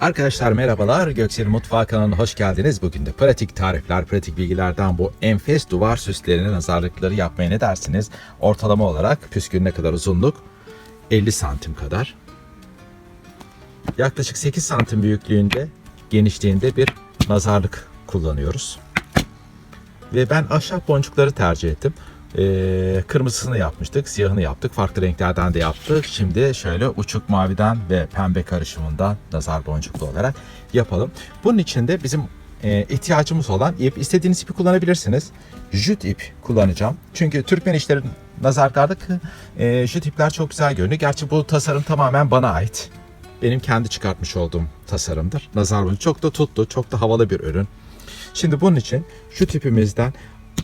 Arkadaşlar merhabalar. Göksel Mutfağı kanalına hoş geldiniz. Bugün de pratik tarifler, pratik bilgilerden bu enfes duvar süslerine nazarlıkları yapmaya ne dersiniz? Ortalama olarak püskül ne kadar uzunluk? 50 santim kadar. Yaklaşık 8 santim büyüklüğünde, genişliğinde bir nazarlık kullanıyoruz. Ve ben ahşap boncukları tercih ettim. Ee, kırmızısını yapmıştık, siyahını yaptık, farklı renklerden de yaptık. Şimdi şöyle uçuk maviden ve pembe karışımından nazar boncuklu olarak yapalım. Bunun için de bizim e, ihtiyacımız olan ip, istediğiniz ipi kullanabilirsiniz. Jüt ip kullanacağım. Çünkü Türkmen işlerin nazarlarda e, jüt ipler çok güzel görünüyor. Gerçi bu tasarım tamamen bana ait. Benim kendi çıkartmış olduğum tasarımdır. Nazar boncuğu çok da tuttu, çok da havalı bir ürün. Şimdi bunun için şu tipimizden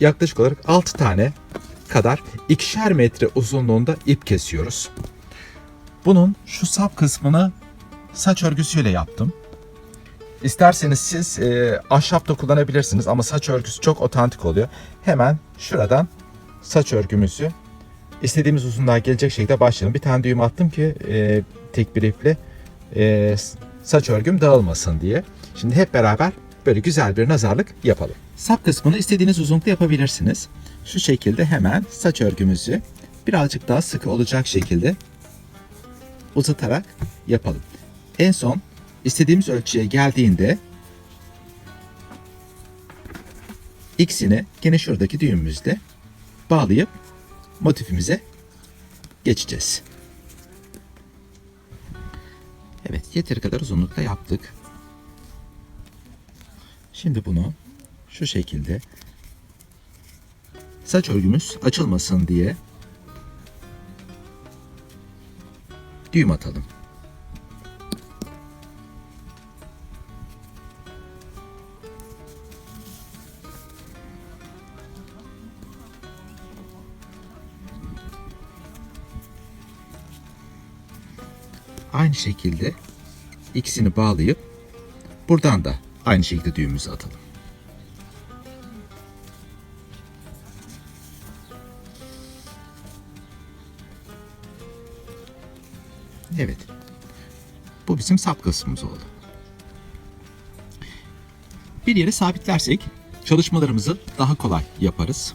yaklaşık olarak 6 tane kadar ikişer metre uzunluğunda ip kesiyoruz. Bunun şu sap kısmını saç örgüsüyle yaptım. İsterseniz siz e, ahşap da kullanabilirsiniz ama saç örgüsü çok otantik oluyor. Hemen şuradan saç örgümüzü istediğimiz uzunluğa gelecek şekilde başlayalım. Bir tane düğüm attım ki e, tek bir iple e, saç örgüm dağılmasın diye. Şimdi hep beraber böyle güzel bir nazarlık yapalım. Sap kısmını istediğiniz uzunlukta yapabilirsiniz. Şu şekilde hemen saç örgümüzü birazcık daha sıkı olacak şekilde uzatarak yapalım. En son istediğimiz ölçüye geldiğinde X'ini gene şuradaki düğümümüzde bağlayıp motifimize geçeceğiz. Evet yeteri kadar uzunlukta yaptık. Şimdi bunu şu şekilde saç örgümüz açılmasın diye düğüm atalım. Aynı şekilde ikisini bağlayıp buradan da aynı şekilde düğümümüzü atalım. Evet. Bu bizim sap kısmımız oldu. Bir yere sabitlersek çalışmalarımızı daha kolay yaparız.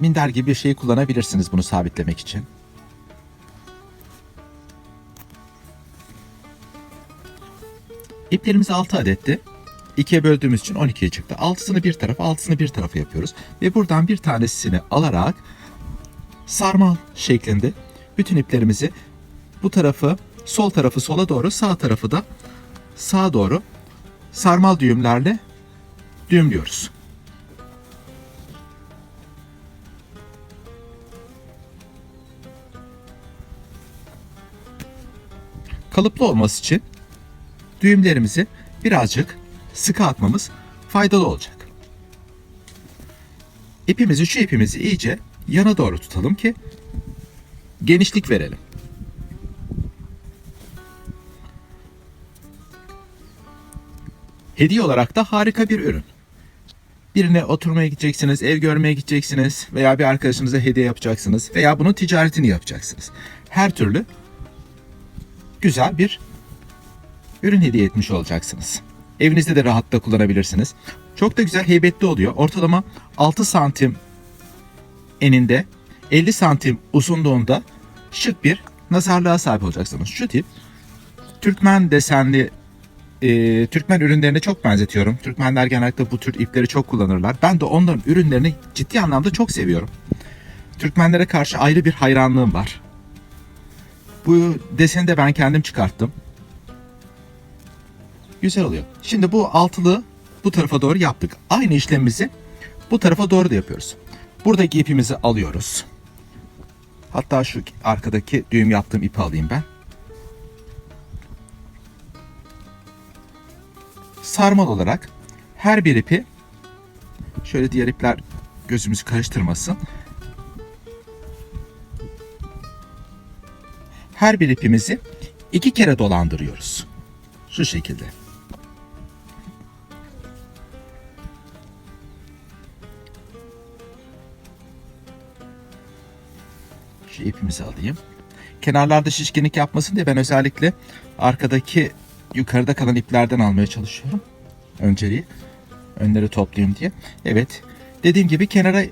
Minder gibi bir şey kullanabilirsiniz bunu sabitlemek için. İplerimiz 6 adetti. İkiye böldüğümüz için 12'ye çıktı. Altısını bir tarafa, altısını bir tarafa yapıyoruz. Ve buradan bir tanesini alarak sarmal şeklinde bütün iplerimizi bu tarafı, sol tarafı sola doğru, sağ tarafı da sağa doğru sarmal düğümlerle düğümlüyoruz. Kalıplı olması için düğümlerimizi birazcık sıkı atmamız faydalı olacak. İpimizi şu ipimizi iyice yana doğru tutalım ki genişlik verelim. Hediye olarak da harika bir ürün. Birine oturmaya gideceksiniz, ev görmeye gideceksiniz veya bir arkadaşınıza hediye yapacaksınız veya bunun ticaretini yapacaksınız. Her türlü güzel bir ürün hediye etmiş olacaksınız. Evinizde de rahatlıkla kullanabilirsiniz. Çok da güzel heybetli oluyor. Ortalama 6 santim eninde 50 santim uzunluğunda şık bir nazarlığa sahip olacaksınız. Şu tip Türkmen desenli e, Türkmen ürünlerine çok benzetiyorum. Türkmenler genellikle bu tür ipleri çok kullanırlar. Ben de onların ürünlerini ciddi anlamda çok seviyorum. Türkmenlere karşı ayrı bir hayranlığım var. Bu deseni de ben kendim çıkarttım. Güzel oluyor. Şimdi bu altılı bu tarafa doğru yaptık. Aynı işlemimizi bu tarafa doğru da yapıyoruz. Buradaki ipimizi alıyoruz. Hatta şu arkadaki düğüm yaptığım ipi alayım ben. Sarmal olarak her bir ipi şöyle diğer ipler gözümüzü karıştırmasın. Her bir ipimizi iki kere dolandırıyoruz. Şu şekilde. Şu ipimizi alayım. Kenarlarda şişkinlik yapmasın diye ben özellikle arkadaki yukarıda kalan iplerden almaya çalışıyorum. Önceliği. Önleri toplayayım diye. Evet. Dediğim gibi kenara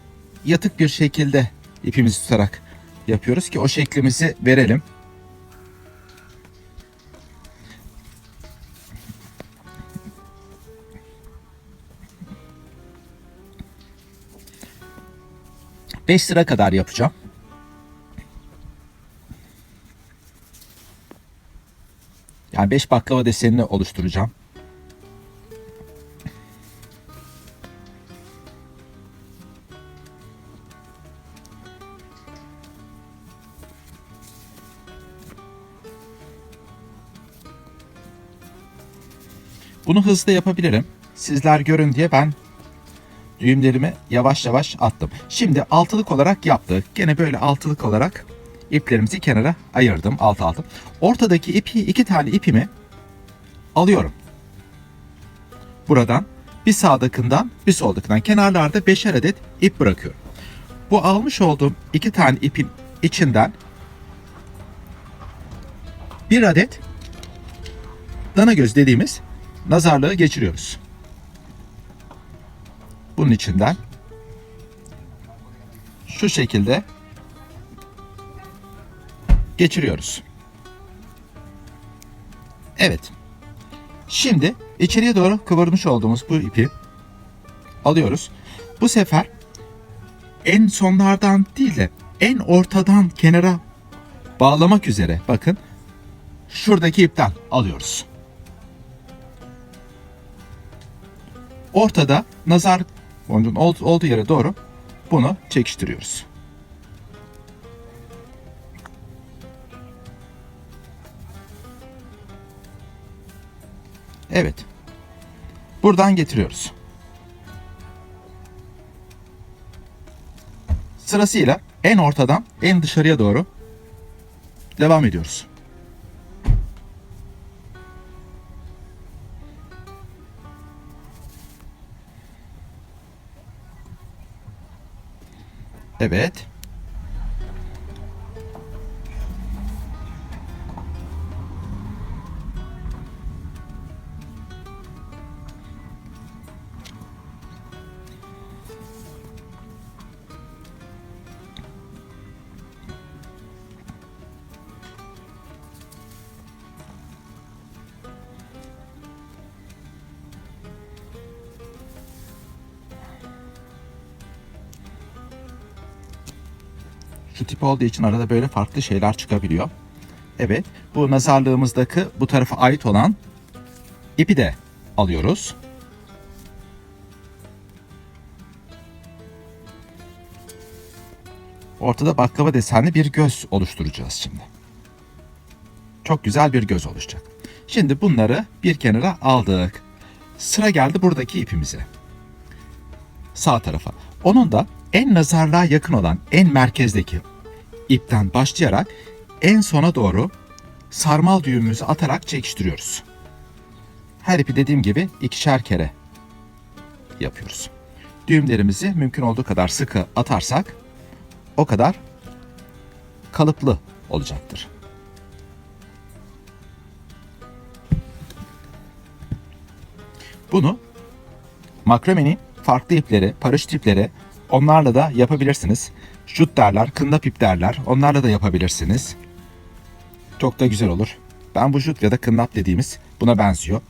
yatık bir şekilde ipimizi tutarak yapıyoruz ki o şeklimizi verelim. Beş sıra kadar yapacağım. Yani 5 baklava desenini oluşturacağım. Bunu hızlı yapabilirim. Sizler görün diye ben düğümlerimi yavaş yavaş attım. Şimdi altılık olarak yaptık. Gene böyle altılık olarak iplerimizi kenara ayırdım alt alta. Ortadaki ipi iki tane ipimi alıyorum. Buradan bir sağdakinden bir soldakinden kenarlarda beşer adet ip bırakıyorum. Bu almış olduğum iki tane ipin içinden bir adet dana göz dediğimiz nazarlığı geçiriyoruz. Bunun içinden şu şekilde geçiriyoruz. Evet. Şimdi içeriye doğru kıvırmış olduğumuz bu ipi alıyoruz. Bu sefer en sonlardan değil de en ortadan kenara bağlamak üzere bakın şuradaki ipten alıyoruz. Ortada nazar boncuğun olduğu yere doğru bunu çekiştiriyoruz. Evet. Buradan getiriyoruz. Sırasıyla en ortadan en dışarıya doğru devam ediyoruz. Evet. Şu tip olduğu için arada böyle farklı şeyler çıkabiliyor. Evet, bu nazarlığımızdaki bu tarafa ait olan ipi de alıyoruz. Ortada baklava desenli bir göz oluşturacağız şimdi. Çok güzel bir göz oluşacak. Şimdi bunları bir kenara aldık. Sıra geldi buradaki ipimize. Sağ tarafa. Onun da en nazarlığa yakın olan en merkezdeki ipten başlayarak en sona doğru sarmal düğümümüzü atarak çekiştiriyoruz. Her ipi dediğim gibi ikişer kere yapıyoruz. Düğümlerimizi mümkün olduğu kadar sıkı atarsak o kadar kalıplı olacaktır. Bunu makramenin farklı ipleri, paraşüt ipleri onlarla da yapabilirsiniz. Jut derler, kındap ip derler. Onlarla da yapabilirsiniz. Çok da güzel olur. Ben bu jut ya da kındap dediğimiz buna benziyor.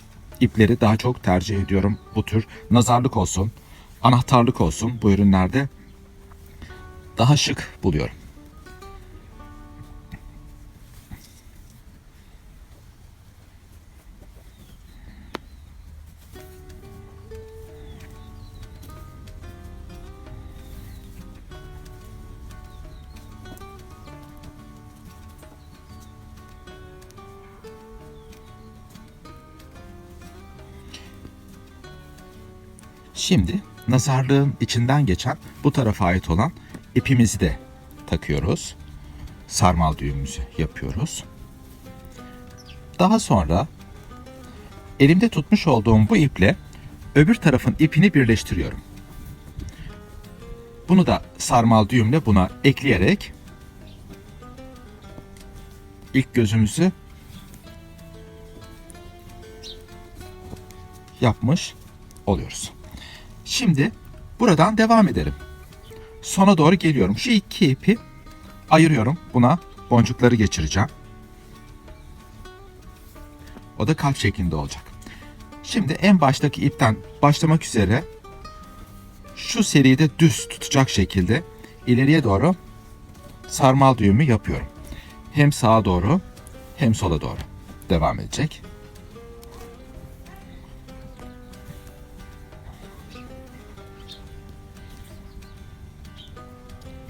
İpleri daha çok tercih ediyorum bu tür. Nazarlık olsun, anahtarlık olsun bu ürünlerde daha şık buluyorum. Şimdi nazarlığın içinden geçen bu tarafa ait olan ipimizi de takıyoruz. Sarmal düğümümüzü yapıyoruz. Daha sonra elimde tutmuş olduğum bu iple öbür tarafın ipini birleştiriyorum. Bunu da sarmal düğümle buna ekleyerek ilk gözümüzü yapmış oluyoruz. Şimdi buradan devam edelim. Sona doğru geliyorum. Şu iki ipi ayırıyorum. Buna boncukları geçireceğim. O da kalp şeklinde olacak. Şimdi en baştaki ipten başlamak üzere şu seride düz tutacak şekilde ileriye doğru sarmal düğümü yapıyorum. Hem sağa doğru hem sola doğru devam edecek.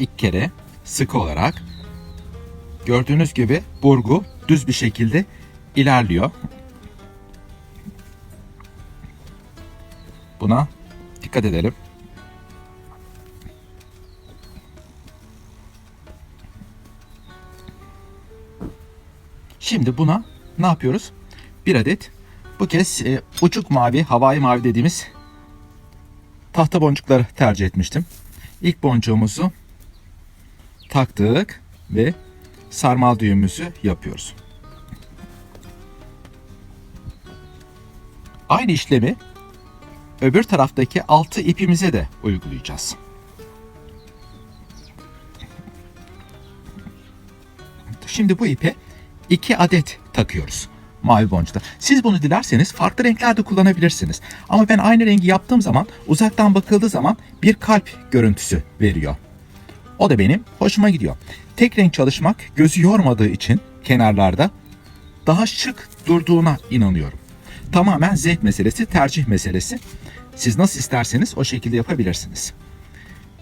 İlk kere sıkı olarak gördüğünüz gibi burgu düz bir şekilde ilerliyor. Buna dikkat edelim. Şimdi buna ne yapıyoruz? Bir adet bu kez e, uçuk mavi, havai mavi dediğimiz tahta boncukları tercih etmiştim. İlk boncuğumuzu taktık ve sarmal düğümümüzü yapıyoruz. Aynı işlemi öbür taraftaki altı ipimize de uygulayacağız. Şimdi bu ipe iki adet takıyoruz mavi boncukta. Siz bunu dilerseniz farklı renklerde kullanabilirsiniz. Ama ben aynı rengi yaptığım zaman uzaktan bakıldığı zaman bir kalp görüntüsü veriyor. O da benim hoşuma gidiyor. Tek renk çalışmak gözü yormadığı için kenarlarda daha şık durduğuna inanıyorum. Tamamen zevk meselesi, tercih meselesi. Siz nasıl isterseniz o şekilde yapabilirsiniz.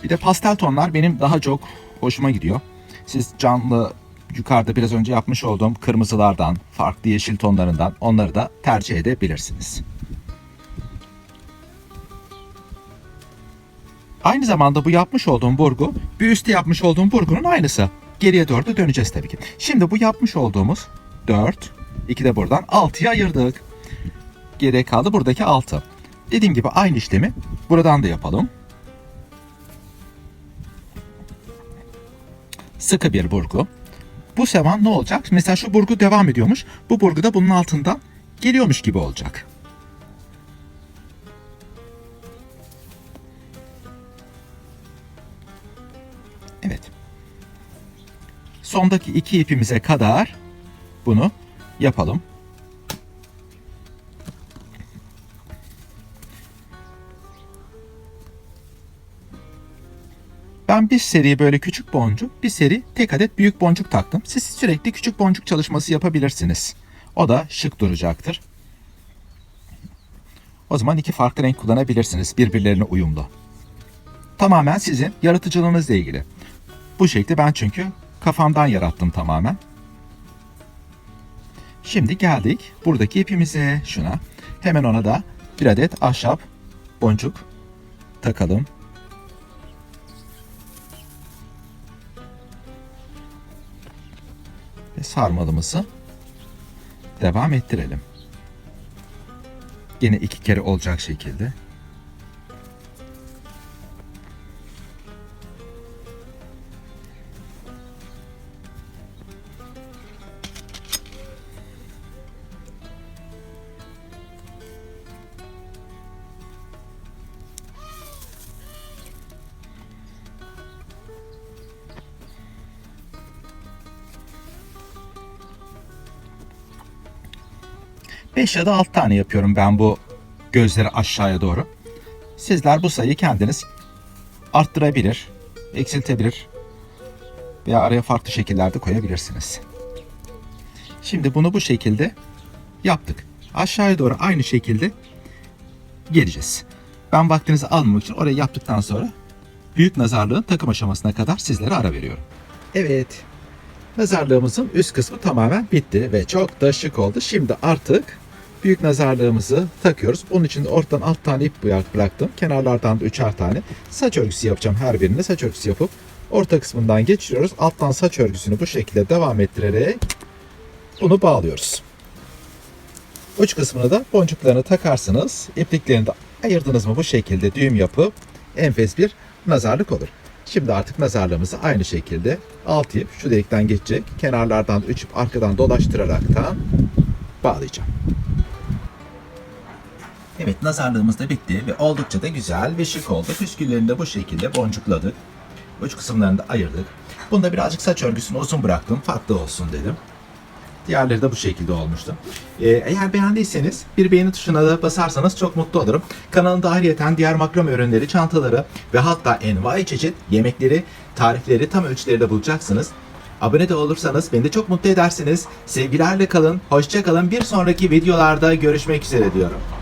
Bir de pastel tonlar benim daha çok hoşuma gidiyor. Siz canlı yukarıda biraz önce yapmış olduğum kırmızılardan, farklı yeşil tonlarından onları da tercih edebilirsiniz. Aynı zamanda bu yapmış olduğum burgu bir üstte yapmış olduğum burgunun aynısı. Geriye doğru da döneceğiz tabii ki. Şimdi bu yapmış olduğumuz 4, 2 de buradan 6'ya ayırdık. Geriye kaldı buradaki 6. Dediğim gibi aynı işlemi buradan da yapalım. Sıkı bir burgu. Bu sevan ne olacak? Mesela şu burgu devam ediyormuş. Bu burgu da bunun altından geliyormuş gibi olacak. Evet. Sondaki iki ipimize kadar bunu yapalım. Ben bir seri böyle küçük boncuk, bir seri tek adet büyük boncuk taktım. Siz sürekli küçük boncuk çalışması yapabilirsiniz. O da şık duracaktır. O zaman iki farklı renk kullanabilirsiniz birbirlerine uyumlu. Tamamen sizin yaratıcılığınızla ilgili. Bu şekli ben çünkü kafamdan yarattım tamamen. Şimdi geldik buradaki ipimize şuna. Hemen ona da bir adet ahşap boncuk takalım. Ve sarmalımızı devam ettirelim. Yine iki kere olacak şekilde. Beş ya da 6 tane yapıyorum ben bu gözleri aşağıya doğru. Sizler bu sayıyı kendiniz arttırabilir, eksiltebilir veya araya farklı şekillerde koyabilirsiniz. Şimdi bunu bu şekilde yaptık. Aşağıya doğru aynı şekilde geleceğiz. Ben vaktinizi almamak için orayı yaptıktan sonra büyük nazarlığın takım aşamasına kadar sizlere ara veriyorum. Evet. Nazarlığımızın üst kısmı tamamen bitti ve çok da şık oldu. Şimdi artık büyük nazarlığımızı takıyoruz. Bunun için ortadan alt tane ip bırak- bıraktım. Kenarlardan da üçer tane saç örgüsü yapacağım her birine. Saç örgüsü yapıp orta kısmından geçiriyoruz. Alttan saç örgüsünü bu şekilde devam ettirerek bunu bağlıyoruz. Uç kısmına da boncuklarını takarsınız. İpliklerini de ayırdınız mı bu şekilde düğüm yapıp enfes bir nazarlık olur. Şimdi artık nazarlığımızı aynı şekilde alt ip şu delikten geçecek. Kenarlardan 3 ip arkadan dolaştıraraktan bağlayacağım. Evet nazarlığımız da bitti ve oldukça da güzel ve şık oldu. Püsküllerini de bu şekilde boncukladık. Uç kısımlarını da ayırdık. Bunda birazcık saç örgüsünü uzun bıraktım. Farklı olsun dedim. Diğerleri de bu şekilde olmuştu. Ee, eğer beğendiyseniz bir beğeni tuşuna da basarsanız çok mutlu olurum. Kanalımda ayrıyeten diğer makrame ürünleri, çantaları ve hatta envai çeşit yemekleri, tarifleri tam ölçüleri bulacaksınız. Abone de olursanız beni de çok mutlu edersiniz. Sevgilerle kalın, hoşça kalın. Bir sonraki videolarda görüşmek üzere diyorum.